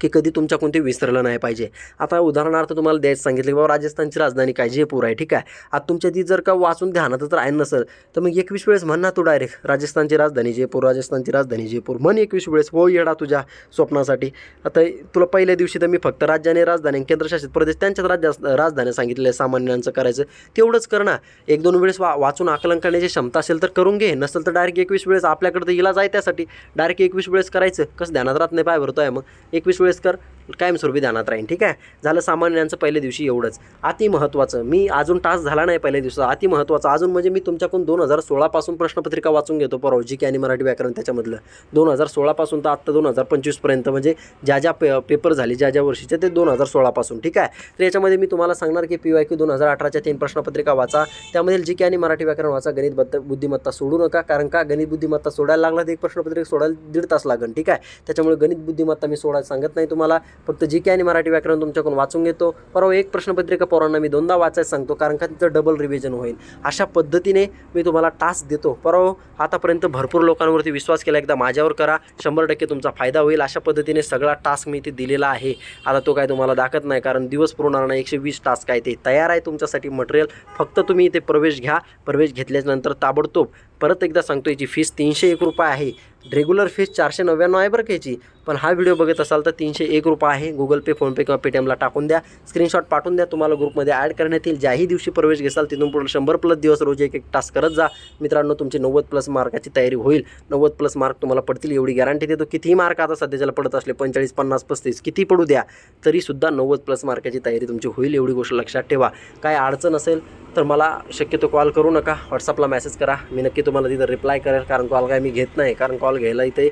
की कधी तुमच्या कोणते विसरलं नाही पाहिजे. आता उदाहरणार्थ तुम्हाला द्यायचं सांगितलं की बाबा राजस्थानची राजधानी काय? जयपूर आहे ठीक आहे. आता तुमच्या ती जर का वाचून ध्यानात तर आहे नसेल तर मग एकवीस वेळेस म्हण ना तू डायरेक्ट राजस्थानची राजधानी जयपूर राजस्थानची राजधानी जयपूर. म्हण एकवीस वेळेस हो येडा तुझ्या स्वप्नासाठी. आता तुला पहिल्या दिवशी तर मी फक्त राज्य आणि राजधानी आणि केंद्रशासित प्रदेश त्यांच्याच राज्य राजधान्या आहे सामान्यांचं करायचं. तेवढंच कर ना. एक दोन वेळेस वा वाचून आकलन करण्याची क्षमता असेल तर करून घे. नसेल तर डायरेक्ट एकवीस वेळेस आपल्याकडे तर इलाज आहे त्यासाठी. डायरेक्ट एकवीस वेळेस करायचं. कसं ध्यानात राहत नाही पाय आहे मग. एकवीस सुळेस्कर कायमस्वरूपी ध्यानात राहीन ठीक आहे? झालं सामान्यांचं पहिल्या दिवशी एवढंच. अति महत्त्वाचं मी अजून टास्क झाला नाही पहिल्या दिवसाचा. अति महत्त्वाचं अजून म्हणजे मी तुमच्याकडून दोन हजार सोळापासून प्रश्नपत्रिका वाचून घेतो परवा जी के आणि मराठी व्याकरण त्याच्यामधलं. दोन हजार सोळापासून तर आत्ता दोन हजार पंचवीसपर्यंत म्हणजे ज्या ज्या पे पेपर झाले ज्या ज्या वर्षीचे ते दोन हजार सोळापासून ठीक आहे? तर याच्यामध्ये मी तुम्हाला सांगणार की पी वाय क्यू दोन हजार अठराच्या तीन प्रश्नपत्रिका वाचा. त्यामधील जी के आणि मराठी व्याकरण वाचा. गणित बद्द बुद्धिमत्ता सोडू नका कारण का? गणित बुद्धिमत्ता सोडायला लागला तर एक प्रश्नपत्रिका सोडायला दीड तास लागेल ठीक आहे? त्याच्यामुळे गणित बुद्धिमत्ता मी सोडायला सांगत नाही तुम्हाला. फक्त जी के आणि मराठी व्याकरण तुमच्याकडून वाचून घेतो. परवा एक प्रश्नपत्रिका पोरांना मी दोनदा वाचायला सांगतो कारण का तिचं डबल रिव्हिजन होईल. अशा पद्धतीने मी तुम्हाला टास्क देतो. परवा आतापर्यंत भरपूर लोकांवरती विश्वास केला एकदा माझ्यावर करा. शंभर टक्के तुमचा फायदा होईल. अशा पद्धतीने सगळा टास्क मी इथे दिलेला आहे. आता तो काय तुम्हाला दाखत नाही कारण दिवस पुरवणार नाही. एकशे वीस टास्क आहे ते. तयार आहे तुमच्यासाठी मटेरियल फक्त तुम्ही इथे प्रवेश घ्या. प्रवेश घेतल्यानंतर ताबडतोब परत एकदा सांगतो याची फीस तीनशे एक रुपये आहे. रेग्युलर फीस चारशे नव्याण्णव आहे बरं घ्यायची याची. पण हा व्हिडिओ बघत असाल तर तीनशे एक रुपये आहे. गुगल पे फोनपे किंवा पेटीएमला टाकून द्या. स्क्रीनशॉट पाठवून द्या. तुम्हाला ग्रुपमध्ये ॲड करण्यात येईल. ज्याही दिवशी प्रवेश घेसाल तिथून पुढे शंभर प्लस दिवस रोज एक एक टास्क करत जा. मित्रांनो तुमची नव्वद प्लस मार्काची तयारी होईल. नव्वद प्लस मार्क तुम्हाला पडतील. एवढी गॅरंटी देतो. कितीही मार्क आता सध्याच्याला पडत असले पंचेचाळीस पन्नास पस्तीस किती पडू द्या तरीसुद्धा नव्वद प्लस मार्काची तयारी तुमची होईल. एवढी गोष्ट लक्षात ठेवा. काय अडचण असेल तर मला शक्यतो कॉल करू नका. व्हॉट्सअपला मेसेज करा. मी नक्की तुम्हाला तिथं रिप्लाय करेल. कारण कॉल काय मी घेत नाही. कारण कॉल घ्यायला इथे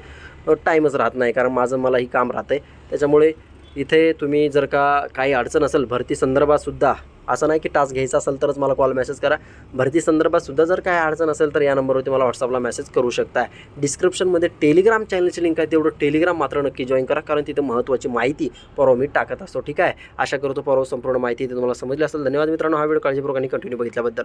टाईमच राहत नाही कारण माझं मलाही काम राहतं आहे त्याच्यामुळे इथे तुम्ही जर का काही अडचण असेल भरती संदर्भात सुद्धा असं नाही की टास्क घ्यायचा असेल तरच मला कॉल मेसेज करा. भरती संदर्भात सुद्धा जर काय अडचण असेल तर या नंबरवरती मला व्हॉट्सअपला मेसेज करू शकता. डिस्क्रिप्शनमध्ये टेलिग्राम चॅनलची लिंक आहे तेवढं टेलिग्राम मात्र नक्की जॉईन करा कारण तिथे महत्त्वाची माहिती परवा मी टाकत असतो ठीक आहे? आशा करतो परवा संपूर्ण माहिती तुम्हाला समजली असेल. धन्यवाद मित्रांनो हा व्हिडिओ काळजीपूर्वक आणि कंटिन्यू बघितल्याबद्दल.